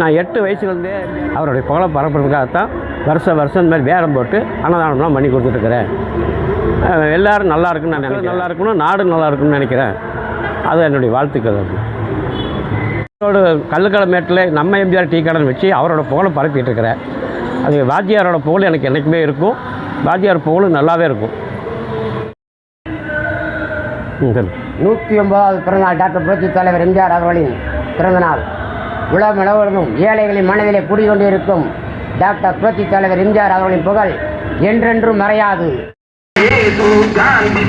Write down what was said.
நான் எட்டு வயசுலேருந்தே அவருடைய புகழை பரப்புறதுக்காகத்தான் வருஷம் வருஷம் இந்த மாதிரி வேடம் போட்டு அன்னதானம்லாம் பண்ணி கொடுத்துட்ருக்கிறேன் எல்லோரும் நல்லா இருக்குன்னு நான் நினைக்கிறேன். நல்லா இருக்கணும். நாடு நல்லா இருக்குன்னு நினைக்கிறேன். அது என்னுடைய வாழ்த்துக்கள் அது. அவரோட கல்லுக்கடை மேட்டில் நம்ம எம்ஜிஆர் டீ கடன் வச்சு அவரோட புகழை பரப்பிட்டு இருக்கிறேன் அது வாத்தியாரோட புகழ் எனக்கு என்றைக்குமே இருக்கும். வாத்தியார் புகழும் நல்லாவே இருக்கும். நூற்றி ஒன்பதாவது பிறந்தநாள் டாக்டர் புரட்சி தலைவர் எம்ஜிஆர் அவர்களின் பிறந்தநாள். உலகம் முழுவதும் ஏழைகளின் மனதிலே குடிகொண்டிருக்கும் டாக்டர் புரட்சி தலைவர் எம்ஜிஆர் அவர்களின் புகழ் என்றென்றும் மறையாது. காந்தி